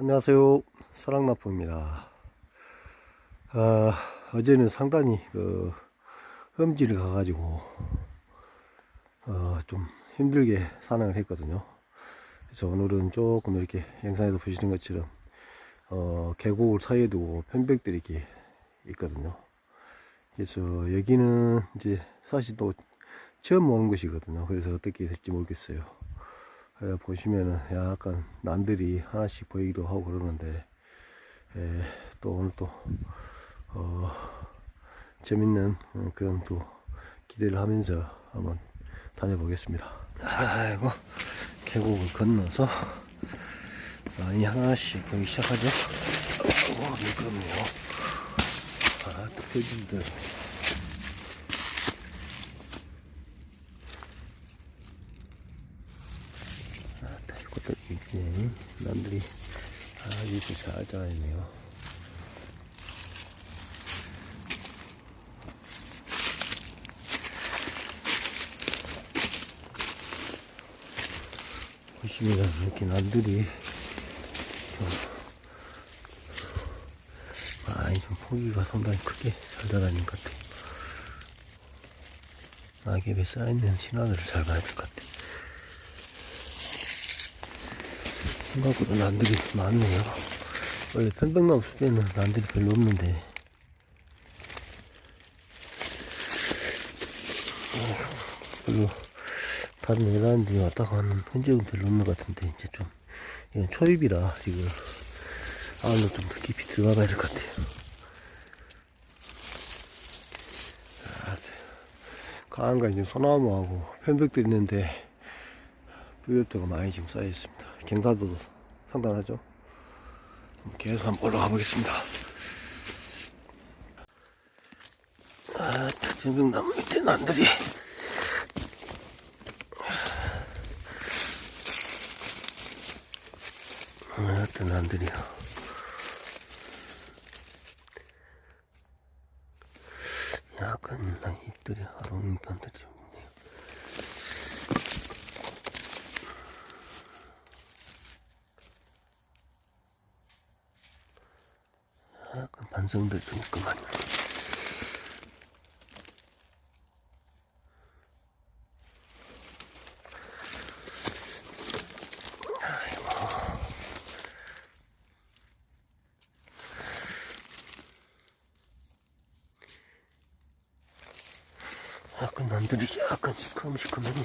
안녕하세요. 사랑나무입니다. 아, 어제는 상당히 그 험지를 가가지고 어, 좀 힘들게 산행을 했거든요. 그래서 오늘은 조금 이렇게 영상에도 보시는 것처럼 어, 계곡을 사이에 두고 편백들이 이렇게 있거든요. 그래서 여기는 이제 사실 또 처음 오는 곳이거든요. 그래서 어떻게 될지 모르겠어요. 에, 보시면은 약간 난들이 하나씩 보이기도 하고 그러는데 에, 또 오늘 또 어, 재밌는 어, 그런 또 기대를 하면서 한번 다녀보겠습니다. 아이고 계곡을 건너서 많이 하나씩 보기 시작하죠. 오 미끄럽네요. 아, 또 표진들. 이것도 이제 남들이 아주 잘 자라있네요. 보시면 이렇게 남들이 좀 많이 좀 포기가 상당히 크게 잘 자라는 것 같아요. 낙엽에 쌓여있는 신화들을 잘 봐야 될 것 같아요. 생각보다 난들이 많네요. 원래 편백나무 숲에는 난들이 별로 없는데. 어, 별로 다른 애란들이 왔다 가는 흔적은 별로 없는 것 같은데, 이제 좀, 이건 초입이라 지금 안으로 좀 더 깊이 들어가 봐야 될 것 같아요. 아, 강한가 이제 소나무하고 편백도 있는데, 뿌옇도가 많이 지금 쌓여 있습니다. 경사도도 상당하죠. 계속 한번 올라가 보겠습니다. 아, 전병나무 밑에 난들이. 아, 난들이요. 약간 나 잎들이 편들이 좀 좀 있구만요. 약간 남들이 약간 시커멓시커하니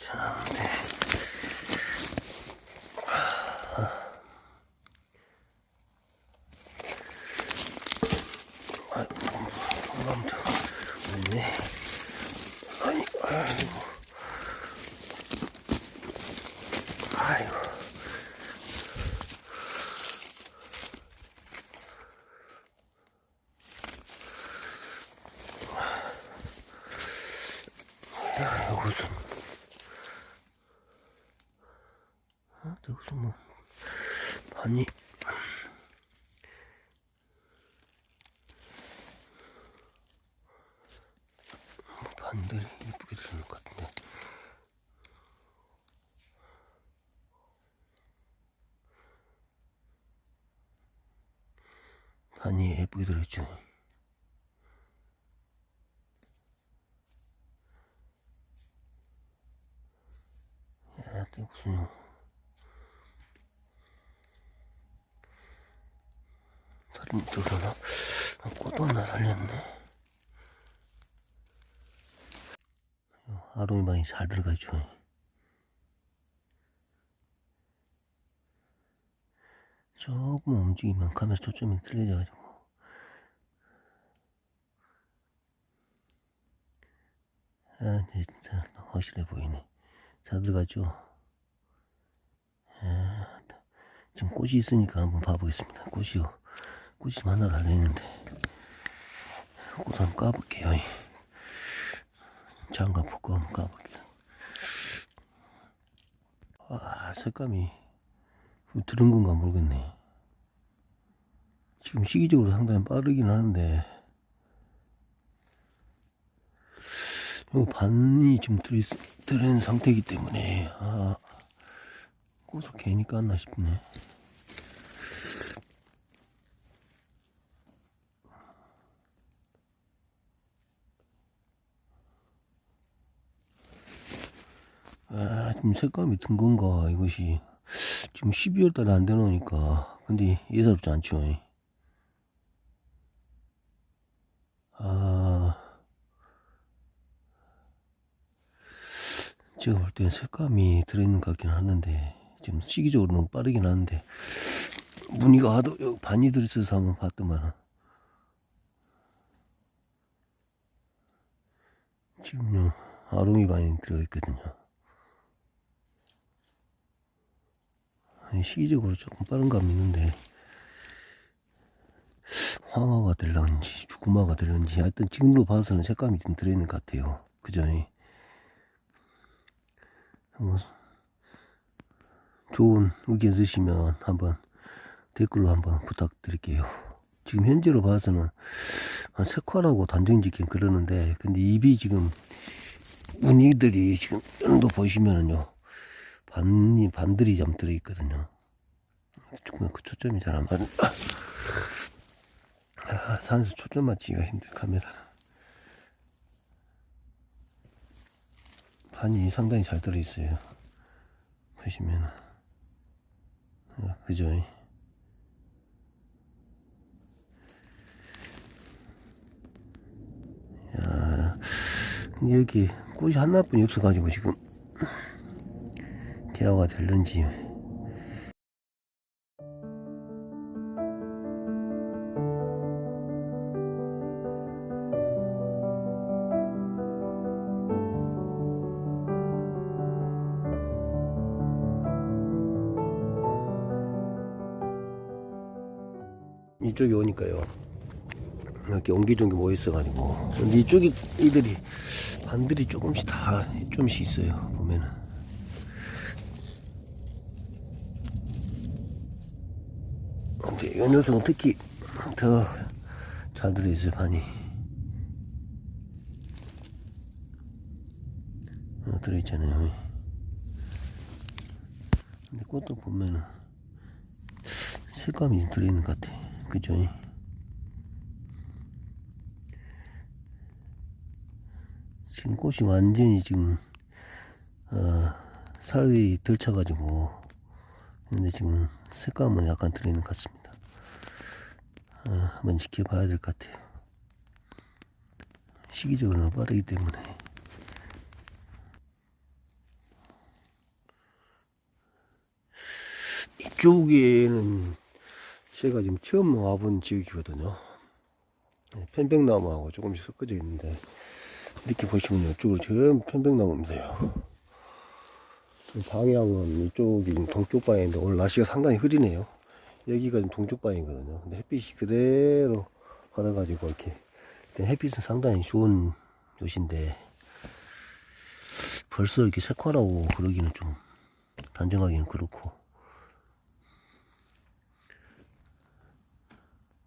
참, 네. 아이고, 남자 없네. 아니, 아이고. 아이고. 야, 여기서. 아, 여기서 뭐, 아니. 반들이 이쁘게 들어오는 것 같은데. 반이 예쁘게 들어있죠. 야, 또 무슨. 다른 들어나? 아, 꽃도 하나 달렸네. 아롱이 방이 잘 들어가죠. 조금 움직이면 카메라 초점이 틀려져가지고. 아, 진짜 확실해 보이네. 잘 들어가죠. 아, 지금 꽃이 있으니까 한번 봐보겠습니다. 꽃이요. 꽃이 하나 달려있는데. 꽃 한번 까볼게요. 장갑 벗고 한번 까볼게요. 아, 색감이 들은 건가 모르겠네. 지금 시기적으로 상당히 빠르긴 하는데, 요 반이 지금 들은 상태이기 때문에 아 꽃을 괜히 깠나 싶네. 아, 지금 색감이 든 건가, 이것이. 지금 12월 달에 안 되노니까. 근데 예사롭지 않죠. 이. 아, 제가 볼 땐 색감이 들어있는 것 같긴 하는데, 지금 시기적으로 너무 빠르긴 하는데, 무늬가 하도 반이 들어있어서 한번 봤더만. 지금요, 아롱이 반이 들어있거든요. 시기적으로 조금 빠른 감이 있는데 황화가 될런지 주구마가 될런지 하여튼 지금으로 봐서는 색감이 좀 들어있는 것 같아요 그죠 한번 좋은 의견 쓰시면 한번 댓글로 한번 부탁드릴게요 지금 현재로 봐서는 한 색화라고 단정 짓긴 그러는데 근데 입이 지금 무늬들이 지금 정도 보시면은요 반이 반들이 좀 들어 있거든요. 조금 그 초점이 잘 안 맞는. 아, 산에서 초점 맞추기가 힘들 카메라. 반이 상당히 잘 들어 있어요. 보시면 어, 그죠? 야, 여기 꽃이 하나뿐이 없어가지고 지금. 대화가 될는지 이쪽에 오니까요. 이렇게 옹기종기 모여 있어가지고. 근데 이쪽이 이들이 반들이 조금씩 다 좀씩 있어요 보면은. 근데 이 녀석은 특히 더 잘 들어있어요 반이. 어, 들어있잖아요. 근데 꽃도 보면은 색감이 좀 들어있는 것 같아 그죠 지금 꽃이 완전히 지금 어, 살이 들쳐가지고 근데 지금 색감은 약간 들어있는 것 같습니다. 어, 한번 지켜봐야 될 것 같아요. 시기적으로는 빠르기 때문에. 이쪽에는 제가 지금 처음 와본 지역이거든요. 네, 편백나무하고 조금씩 섞어져 있는데 이렇게 보시면 이쪽으로 전부 편백나무입니다. 방향은 이쪽이 동쪽 방향인데 오늘 날씨가 상당히 흐리네요. 여기가 지금 동쪽 방향이거든요. 근데 햇빛이 그대로 받아가지고 이렇게 햇빛은 상당히 좋은 곳인데 벌써 이렇게 색화라고 그러기는 좀 단정하기는 그렇고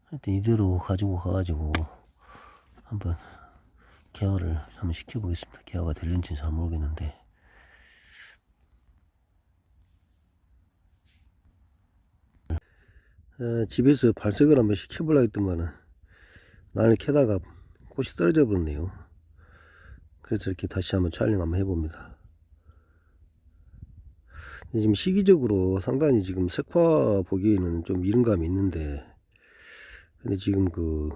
하여튼 이대로 가지고 가가지고 한번 개화를 한번 시켜보겠습니다. 개화가 될는지는 잘 모르겠는데 어, 집에서 발색을 한번 시켜보려고 했더만은 나를 캐다가 꽃이 떨어져 버렸네요. 그래서 이렇게 다시 한번 촬영 한번 해봅니다. 지금 시기적으로 상당히 지금 색화 보기에는 좀 이른 감이 있는데 근데 지금 그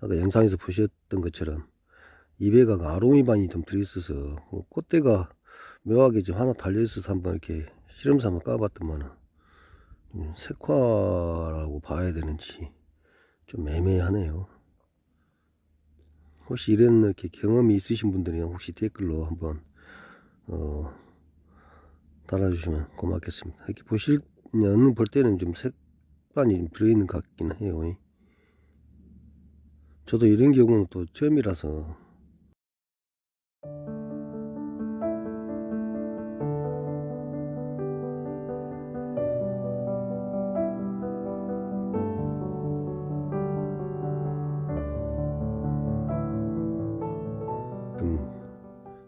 아까 영상에서 보셨던 것처럼 이베가가 아롱이반이 좀 들어있어서 뭐 꽃대가 묘하게 좀 하나 달려있어서 한번 이렇게 한번 까봤더만은 음, 색화라고 봐야 되는지 좀 애매하네요. 혹시 이런 이렇게 경험이 있으신 분들이 혹시 댓글로 한번 어, 달아주시면 고맙겠습니다. 이렇게 보시면 볼 때는 좀 색반이 좀 들어있는 것 같기는 해요. 저도 이런 경우는 또 처음이라서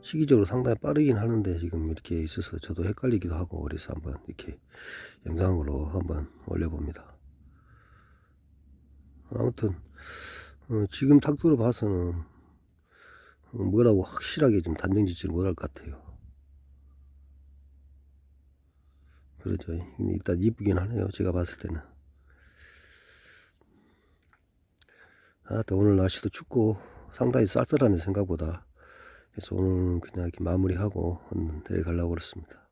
시기적으로 상당히 빠르긴 하는데 지금 이렇게 있어서 저도 헷갈리기도 하고 그래서 한번 이렇게 영상으로 한번 올려봅니다. 아무튼 어, 지금 탁도로 봐서는 어, 뭐라고 확실하게 좀 단정 짓지를 못할 것 같아요. 그러죠. 일단 이쁘긴 하네요. 제가 봤을 때는. 아, 또 오늘 날씨도 춥고 상당히 쌀쌀하네 생각보다. 그래서 오늘 그냥 이렇게 마무리하고 내려가려고 그렇습니다.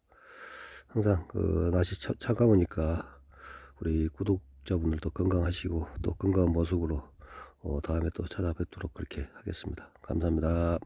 항상 그 날씨 차, 차가우니까 우리 구독자분들도 건강하시고 또 건강한 모습으로 어, 다음에 또 찾아뵙도록 그렇게 하겠습니다. 감사합니다.